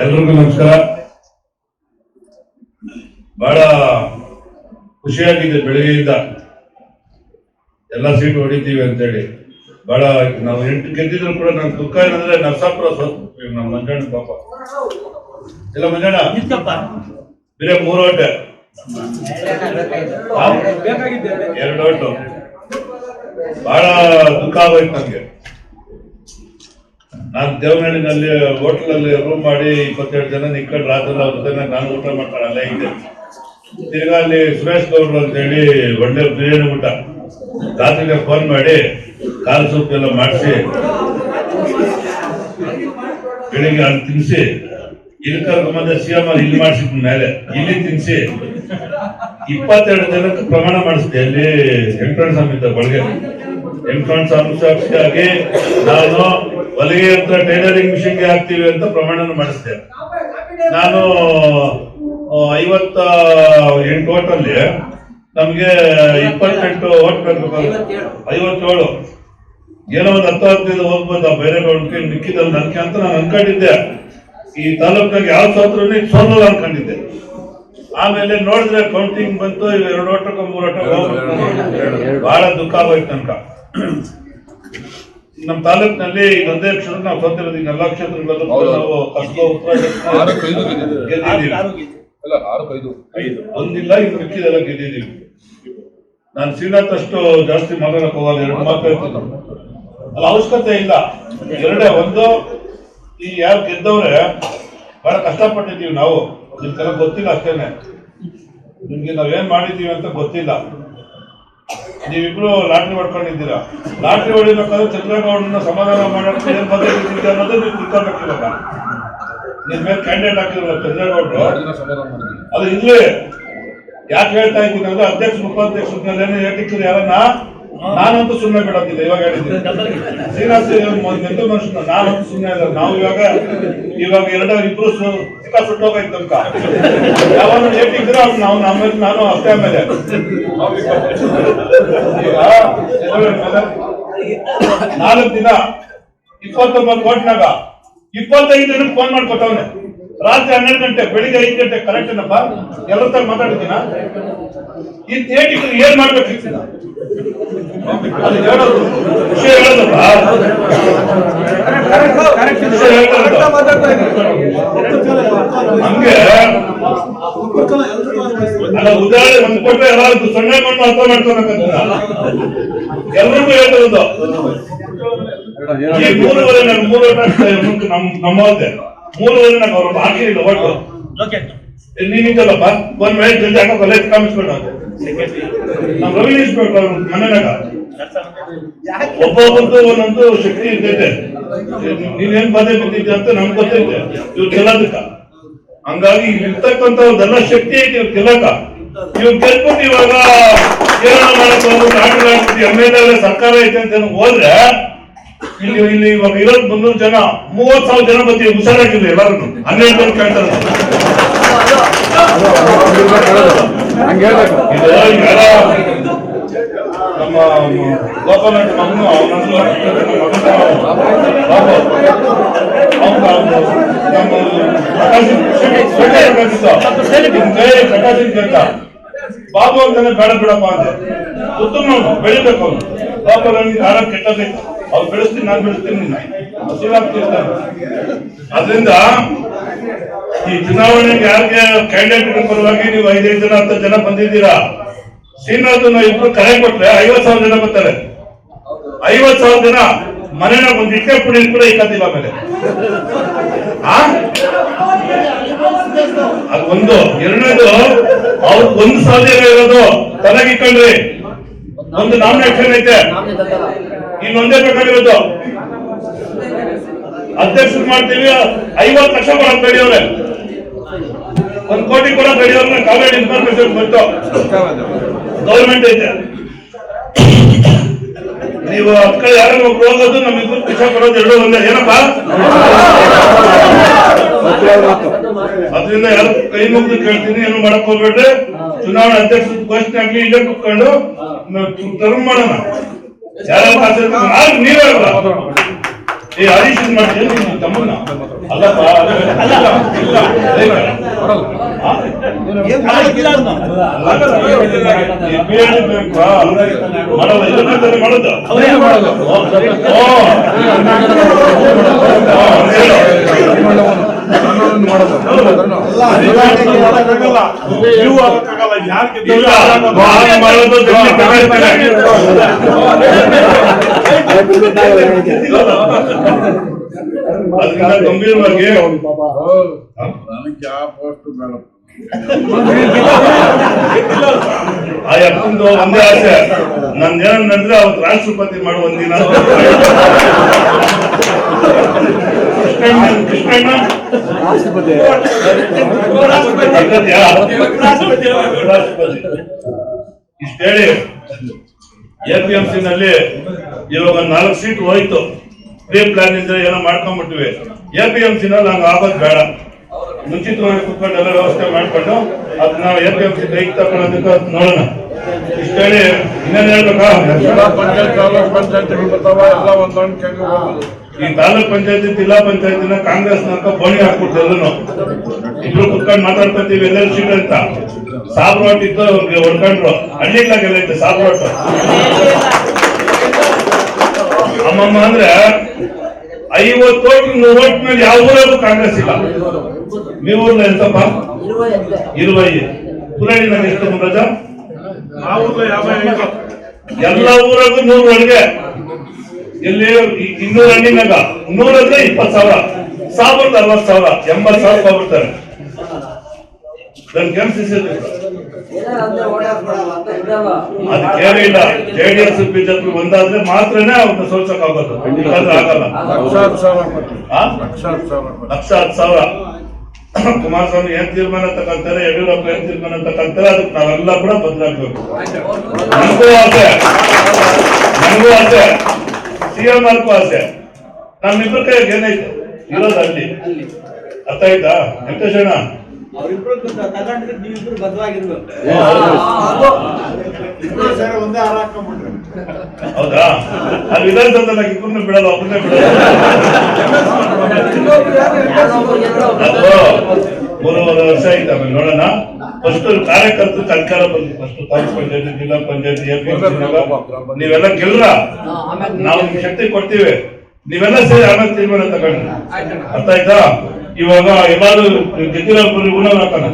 ಎಲ್ರಿಗೂ ನಮಸ್ಕಾರ. ಬಹಳ ಖುಷಿಯಾಗಿದೆ ಬೆಳಗ್ಗೆಯಿಂದ ಎಲ್ಲ ಸೀಟ್ ಹೊಡಿತೀವಿ ಅಂತೇಳಿ. ಬಹಳ ನಾವು ಎಂಟು ಗೆದ್ದಿದ್ರು ಕೂಡ ನಮ್ಗೆ ದುಃಖ ಏನಂದ್ರೆ ನರಸಾಪುರ ಸ್ವಲ್ಪ ನಮ್ಮ ಮಂಜಣ್ಣ ಪಾಪ. ಇಲ್ಲ ಮಂಜಣ್ಣ. ಬೇರೆ ಮೂರು ಓಟ? ಎರಡು ಓಟು. ಬಹಳ ದುಃಖ ಆಗೋಯ್ತು ನನಗೆ ನಾನು ದೇವನಹಳ್ಳಿನಲ್ಲಿ ಹೋಟ್ಲಲ್ಲಿ ರೂಮ್ ಮಾಡಿ ಇಪ್ಪತ್ತೆರಡು ಜನ ನಿಕ್ಕಂಡು ರಾತ್ರಿ ಅವ್ರ ನಾನು ಊಟ ಮಾಡ್ತಾಳೆ ಅಲ್ಲೇ ಇದ್ದೆ ತಿರ್ಗಾ ಅಲ್ಲಿ ಸುರೇಶ್ ಗೌಡ್ರು ಅಂತೇಳಿ ಒಳ್ಳೆ ಬಿರಿಯಾನಿ ಊಟ. ರಾತ್ರಿಗೆ ಫೋನ್ ಮಾಡಿ, ಕಾಲು ಸೂಪ್ ಎಲ್ಲ ಮಾಡಿಸಿ, ಬೆಳಿಗ್ಗೆ ಅಲ್ಲಿ ತಿನ್ನಿಸಿ ಇಲ್ಲಿ ಕರ್ಕೊಂಬಂದ ಸಿ ಎಂ ಇಲ್ಲಿ ಮಾಡಿಸಿದ ಮೇಲೆ, ಇಲ್ಲಿ ತಿನ್ನಿಸಿ ಇಪ್ಪತ್ತೆರಡು ಜನಕ್ಕೆ ಪ್ರಮಾಣ ಮಾಡಿಸಿದೆ, ಅಲ್ಲಿ ವೆಂಕಟರಮಣ ಸ್ವಾಮಿ ಒಳಗೆ ಸ್ವಾಮಿ ಸಾಕ್ಷಿಯಾಗಿ ನಾನು ಹೊಲಿಗೆ ಅಂತ ಟೈಲರಿಂಗ್ ಮಿಷಿನ್ಗೆ ಹಾಕ್ತೀವಿ ಅಂತ ಪ್ರಮಾಣ ಮಾಡಿಸ್ತೇನೆ ನಾನು ಐವತ್ತ ಎಂಟು ಓಟಲ್ಲಿ ನಮಗೆ ಇಪ್ಪತ್ತೆಂಟು ಓಟ್ ಬೇಕು ಐವತ್ತೇಳು. ಏನೋ ಒಂದು ಹತ್ತು ಹದಿನೈದು ಹೋಗ್ಬೋದು ಬೇರೆ ಕಡೆ ಮಿಕ್ಕಿದಲ್ಲಿ ನನಗೆ ಅಂತ ನಾನು ಅನ್ಕೊಂಡಿದ್ದೆ. ಈ ತಾಲೂಕಾಗ ಯಾವ ಸೋತ್ರನೇ ಸೋಲಲ್ಲ ಅನ್ಕೊಂಡಿದ್ದೆ. ಆಮೇಲೆ ನೋಡಿದ್ರೆ ಕೌಂಟಿಂಗ್ ಬಂತು ಎರಡು ಓಟಕ್ಕೆ ಮೂರು ಓಟ ಬಹಳ ದುಃಖ ಆಗೋಯ್ತು ತನಕ ನಮ್ಮ ತಾಲೂಕಿನಲ್ಲಿ ಒಂದೇ ಕ್ಷೇತ್ರ ನಾವು ಸೋತಿರೋದು ಎಲ್ಲಾ ಕ್ಷೇತ್ರಗಳಲ್ಲೂ ಕೂಡ ನಾವು ಕಸಬಾ ಉತ್ತರ ಗೆದ್ದಿದ್ದೀವಿ. ಅಲ್ಲ ಐದು. ಒಂದಿಲ್ಲ ಇನ್ನು ಮಿಕ್ಕಿದೆಲ್ಲ ಗೆದ್ದಿದ್ದೀವಿ. ನಾನು ಶ್ರೀನಾಥ್ ಅಷ್ಟು ಜಾಸ್ತಿ ಮಾತಾಡಕ್ ಹೋಗಲ್ಲ ಎರಡು ಮಾತು ಹೇಳ್ತೀನಿ ಅಲ್ಲ ಅವಶ್ಯಕತೆ ಇಲ್ಲ. ಎರಡೇ ಒಂದು ಈ ಯಾರು ಗೆದ್ದವ್ರೆ ಬಹಳ ಕಷ್ಟಪಟ್ಟಿದ್ದೀವಿ ನಾವು. ನಿಮ್ಗೆಲ್ಲ ಗೊತ್ತಿಲ್ಲ ಅಷ್ಟೇನೆ. ನಿಮ್ಗೆ ನಾವೇನ್ ಮಾಡಿದೀವಿ ಅಂತ ಗೊತ್ತಿಲ್ಲ. ನೀವಿಬ್ರು ಲಾಟ್ರಿ ಮಾಡ್ಕೊಂಡಿದ್ದೀರಾ? ಲಾಟ್ರಿ ಹೊಡಿಬೇಕಾದ್ರೆ ಚಂದ್ರಗೌಡನ ಸಮಾಧಾನ ಮಾಡೋಕೆ ಏನ್ ಬದಲಿದೆ ಅನ್ನೋದು ನೀವು ತಿಳ್ಕೊಬೇಕಿವಾಗ ನಿಮ್ ಮೇಲೆ ಕ್ಯಾಂಡಿಡೇಟ್ ಹಾಕಿದ್ರಲ್ಲ ಚಂದ್ರಗೌಡರು. ಅದು ಇಲ್ಲೇ. ಯಾಕೆ ಹೇಳ್ತಾ ಇದ್ದೀನಿ ಅಂದ್ರೆ ಅಧ್ಯಕ್ಷ ಉಪಾಧ್ಯಕ್ಷ ಹೇಳ್ತಿದ್ರು ಯಾರನ್ನ? ನಾನಂತೂ ಸುಮ್ಮನೆ ಬಿಡೋದಿಲ್ಲ ಇವಾಗ ಮೆಂದು ಮನುಷ್ಯನ ನಾನಂತೂ ಸುಮ್ಮನೆ ಇಲ್ಲ ನಾವು ಇವಾಗ ಇವಾಗ ಎರಡ ಇಬ್ರು ಸಿಕ್ಕ ಸುಟ್ಟೋಗೈತೆ ತನಕ. ಯಾವಾಗ ಅವ್ರು ನಾವು ಆಮೇಲೆ ನಾನು ಅಷ್ಟೇ ಮೇಲೆ. ನಾಲ್ಕು ದಿನ, ಇಪ್ಪತ್ತೊಂಬತ್ತು ಕೋಟ್ನಾಗ, ಇಪ್ಪತ್ತೈದು ಜನಕ್ಕೆ ಫೋನ್ ಮಾಡ್ಕೊತವನೆ ರಾತ್ರಿ ಹನ್ನೆರಡು ಗಂಟೆ, ಬೆಳಿಗ್ಗೆ ಐದು ಗಂಟೆ ಕರೆಕ್ಟ್ ಏನಪ್ಪ? ಎಲ್ಲರ ಮಾತಾಡಿದ್ದೀನ? ಈ ಹೇಳಿ ಏನ್ ಮಾಡ್ಬೇಕು? ಹೇಳೋದು. ಉದಾಹರಣೆ ಯಾರಾದ್ರು ಸೊನ್ನೆ ಮಣ್ಣು ಅರ್ಥ ಮಾಡ್ಕೊಳಕಂತ ಎಲ್ರಿಗೂ ಹೇಳ್ತಿರೋದು ಈ ಮೂರುವರೆ ನಾನು ಮೂರು ನಮ್ ನಮ್ಮದೆ. ಮೂರುವರೆ ನಾನು ಅವ್ರ ಹಾಕಿಲ್ಲ ಒಟ್ಟು. ನೀನಿದ್ದಲ್ಲಪ್ಪ ಒಂದ್ ವೇಳೆ ಜೊತೆ ಹಾಕೋ ಕಾಲೇಜ್ ಕಾಮಿಸ್ಕೊಂಡು ನಾವು ರವಿ ಇಸ್ಬೇಕು ಅವ್ರ ಮನೆನಾಗ ಒಬ್ಬೊಬ್ಬರದ್ದು ಒಂದೊಂದು ಶಕ್ತಿ ಇರ್ತೈತೆ. ನೀನೇನ್ ಬಾಧೆ ಬಿದ್ದಿದ್ದೆ ಅಂತ ನಮ್ಗೆ ಗೊತ್ತೈತೆ. ಇವ್ರು ಕೆಲದಕ್ಕ ಹಂಗಾಗಿ ಇರ್ತಕ್ಕಂತ ಒಂದೆಲ್ಲ ಶಕ್ತಿ ಐತಿ, ಇವ್ರು ಕೆಲಕ ಇವ್ರು ಗೆಲ್ಬಿಟ್ಟು ಇವಾಗ ಏನೋ ಮಾಡಕ್ ಹೋಗ್ಬಿಟ್ಟು ಆಟಗಳು ಎಂ ಎಲ್ ಎ ಸರ್ಕಾರ ಐತೆ ಅಂತ ಹೋದ್ರೆ ಇಲ್ಲಿ ಇಲ್ಲಿ ಇವಾಗ ಇರೋದು ಮುನ್ನೂರು ಜನ. ಮೂವತ್ ಸಾವಿರ ಜನ ಬರ್ತೀವಿ ಹುಷಾರಾಗಿಲ್ಲ ಎಲ್ಲರೂ ಹನ್ನೆರಡು ಕೇಳ್ತಾರೆ. ನಮ್ಮ ಗೋಪಾಲನ ಮಗನು ಅವನನ್ನು ಬಾಬು ಅವ್ನು ನಮ್ಮ ಪ್ರಕಾಶ್ ಅಂತ ಬಾಬು ಅಂತಾನೆ ಬೇಡ ಬಿಡಪ್ಪ ಅಂದೆ ಉತ್ತಮ ಬೆಳಿಬೇಕು ಅವನು ಬಾಬು ನನಗೆ ಕೆಟ್ಟದೈತೆ ಅವ್ರು ಬೆಳೆಸ್ತೀನಿ, ನಾನು ಬೆಳೆಸ್ತೀನಿ ನಿನ್ನ. ಅದರಿಂದ ಈ ಚುನಾವಣೆಗೆ ಯಾರಿಗೆ ಕ್ಯಾಂಡಿಡೇಟ್ ಪರವಾಗಿ ನೀವು ಐದೈದು ಜನ ಹತ್ತು ಜನ ಬಂದಿದ್ದೀರಾ? ಶ್ರೀನಾಥ್ ಇಬ್ರು ಕರೆ ಕೊಟ್ರೆ ಐವತ್ ಸಾವಿರ ಜನ ಬರ್ತಾರೆ. ಐವತ್ ಸಾವಿರ ಜನ ಮನೆನ ಒಂದು ಇಟ್ಟೆ ಪುಡಿ ಕೂಡ ಇಕ್ಕತ್ತಿಲ್ಲ ಆಮೇಲೆ. ಆ? ಅದು ಒಂದು. ಎರಡನೇದು ಅವ್ರಿಗೆ ಒಂದು ಸಾಧ್ಯ ಇರೋದು ತಲೆಗಿಕ್ಕಂಡ್ರಿ ಒಂದು ನಾಮಿನೇಷನ್ ಐತೆ. ಇನ್ನೊಂದೇ ಬೇಕಾಗಿರೋದು. ಅಧ್ಯಕ್ಷರು ಮಾಡ್ತೀವಿ. ಐವತ್ತು ಲಕ್ಷ ಕೊಡಕ್ ಬೇಡಿಯವ್ರೆ ಒಂದ್ ಕೋಟಿ ಕೂಡ ಬೇಡಿಯವ್ರನ್ನ ಕಾವೇರಿ ಇನ್ಫಾರ್ಮೇಶನ್ ಬಂತು. ಗೌರ್ಮೆಂಟ್ ಐತೆ. ನೀವು ಅಕ್ಕ ಯಾರು ಹೋಗೋದು ನಮ್ಗೆ ಪಿಸ ಕೊಡೋದು ಎರಡು ಒಂದೇ. ಏನಪ್ಪ? ಅದರಿಂದ ಯಾರು ಕೈ ಮುಗಿದು ಕೇಳ್ತೀನಿ ಏನು ಮಾಡಕ್ ಹೋಗ್ಬೇಡ್ರಿ. ಚುನಾವಣಾ ಅಧ್ಯಕ್ಷ ಘೋಷಣೆ ಆಗ್ಲಿ ಇಲ್ಲೇ ಕುತ್ಕೊಂಡು ಟರ್ಮ್ ಮಾಡೋಣ ಯಾರು ನೀವೇ ಅಲ್ವಾ? ಏ ಹರೀಶ್ ಇದ್ ಮಾಡ್ತೀನಿ ನಿನ್ ತಮ್ಮನ್ನ? ಅಲ್ಲಪ್ಪ ಅಲ್ಲ ತಾನೇ ಮಾಡೋದು? ಮಾಡೋದು? ಓ, ಓ. ಓ, ಹೇಳು. ಕಾನೂನು ಮಾಡೋದು ಇಲ್ಲ ನಾನು ಮಾಡೋದು ಡೆಲ್ಲಿ ತಗೊಳ್ತಾರೆ. ಅದರಿಂದ ಗಂಭೀರವಾಗಿ ಆ? ಆ ಯಪ್ಪಂದು ಒಂದೇ ಆಸೆ ನನ್ ಏನಂದ್ರೆ ಅವತ್ತು ರಾಷ್ಟ್ರಪತಿ ಮಾಡುವ ಕೃಷ್ಣಣ್ಣ ಕೃಷ್ಣಣ್ಣ ಆಗದ್ಯಾ? ಪಿ ಎಂ ಹೇಳಿ ಎಪಿಎಂಸಿ ನಲ್ಲಿ ಇವಾಗ ನಾಲ್ಕು ಸೀಟ್ ಹೋಯ್ತು. ಪ್ರೀ ಪ್ಲಾನ್ ಇದ್ರೆ ಏನೋ ಮಾಡ್ಕೊಂಡ್ಬಿಟ್ಟಿವಿ ಸಿ ನಲ್ಲಿ ಹಂಗ ಆಗೋದ್ ಬೇಡ. ಮುಂಚಿತವಾಗಿ ಕುತ್ಕೊಂಡು ಎಲ್ಲ ವ್ಯವಸ್ಥೆ ಮಾಡ್ಕೊಂಡು ಅದ್ ನಾವು ಎಪಿಎಂಸಿ ಕೈ ತಗೊಳ್ಳೋದಕ್ಕೆ ನೋಡೋಣ. ಇಷ್ಟ ಹೇಳಿ ಇನ್ನೇನ್ ಹೇಳ್ಬೇಕಾ? ಜಿಲ್ಲಾ ಪಂಚಾಯತ್ ತಾಲೂಕ್ ಬರ್ತಾವ ಎಲ್ಲ ಹೋಗೋದು ಈ ತಾಲೂಕ್ ಪಂಚಾಯತಿ ಜಿಲ್ಲಾ ಪಂಚಾಯತಿನ ಕಾಂಗ್ರೆಸ್ ನಾಕ ಬೋಣಿ ಹಾಕ್ಬಿಟ್ರು ನಾವು ಇಬ್ರು ಕುತ್ಕೊಂಡು ಮಾತಾಡ್ಕೊಂತೀವಿ ಎಲ್ಲರೂ ಸೀಟ್ ಅಂತ. ಸಾಬ್ರು ಇತ್ತು ಹೊಡ್ಕೊಂಡ್ರು. ಹಳ್ಳಿಗಳಾಗೆಲ್ಲ ಇತ್ತು ಸಾಬ್ರು ಅಮ್ಮಮ್ಮ ಅಂದ್ರೆ ಐವತ್ತು ಓಟ್ ನೂರು ಓಟ್ ಮೇಲೆ ಯಾವ ಊರಾಗೂ ಕಾಂಗ್ರೆಸ್ ಇಲ್ಲ. ನೀವು ಎಂತಪ್ಪ? ಇರುವ. ಪುರಾಣಿ ನಾನು ಎಷ್ಟು ಮುರಾಜ ಯಾವ ಎಲ್ಲ ಊರಾಗೂ ನೂರು ಒಳಗೆ ಇಲ್ಲಿ ಇನ್ನೂರ ರನ್ನಿಂಗ್ ನೂರ ಅಂದ್ರೆ ಇಪ್ಪತ್ತು ಸಾವಿರ. ಸಾವಿರದ ಅರವತ್ತು ಸಾವಿರ ಎಂಬತ್ತು ಸಾವಿರ ಹೋಗ್ಬಿಡ್ತಾರೆ ನನ್ ಕೆಲ್ಸ ಅದು ಡಿ ಇಲ್ಲ. ಜೆಡಿಎಸ್ ಬಿಜೆಪಿ ಒಂದಾದ್ರೆ ಮಾತ್ರನೇ ಅವ್ರನ್ನ ಸೋಲ್ಸಕ್ ಆಗೋದು. ಇಲ್ಲಾಂದ್ರೆ ಆಗಲ್ಲ. ಲಕ್ಷ ಹತ್ತು ಸಾವಿರ ಕುಮಾರಸ್ವಾಮಿ ಏನ್ ತೀರ್ಮಾನ ತಗೊಂತಾರೆ ಯಡಿಯೂರಪ್ಪ ಏನ್ ತೀರ್ಮಾನ ತಗೊಂತಾರೆ ಅದಕ್ಕೆ ನಾವೆಲ್ಲ ಕೂಡ ಬದಲಾಗ್ಬೇಕು. ನನಗೂ ಆಸೆ ನನಗೂ ಆಸೆ ಸಿಎಂ ಮಾರ್ಕ್ ಆಸೆ ನಮ್ಮಿಬ್ಬರ ಕೈಯಾಗ ಏನೈತೆ ಇರೋದು ಅಲ್ಲಿ. ಅರ್ಥ ಆಯ್ತಾ? ವೆಂಕಟೇಶಣ್ಣ? ಹಾಕೊಂಡ್ಬಿಟ್ರೆ. ಹೌದಾ? ಅಲ್ಲಿ ವಿಧಾನಸೌಧದಾಗ ಇಬ್ಬರನ್ನ ಬಿಡಲ್ಲ ಒಬ್ಬರನ್ನೇ ಬಿಡಲ್ಲ. ಮೂರುವರೆ ವರ್ಷ ಆಯ್ತು ಆಮೇಲೆ ನೋಡೋಣ. ಫಸ್ಟ್ ಕಾರ್ಯಕರ್ತರು ತರಕಾರ ಬಂದು ಫಸ್ಟ್ ತಾಲೂಕ್ ಪಂಚಾಯತಿ ಜಿಲ್ಲಾ ಪಂಚಾಯತಿ ನೀವೆಲ್ಲ ಗೆಲ್ರ? ನಾವು ನಿಮ್ಗೆ ಶಕ್ತಿ ಕೊಡ್ತೀವಿ. ನೀವೆಲ್ಲ ಸೇರಿ ಆಮೇಲೆ ತೀರ್ಮಾನ ತಗೊಂಡ್ರಿ ಅರ್ಥ ಆಯ್ತಾ? ಇವಾಗ ಎಲ್ಲಾರು ಗೆದ್ದಿರೋ ಹಾಕೋಣ?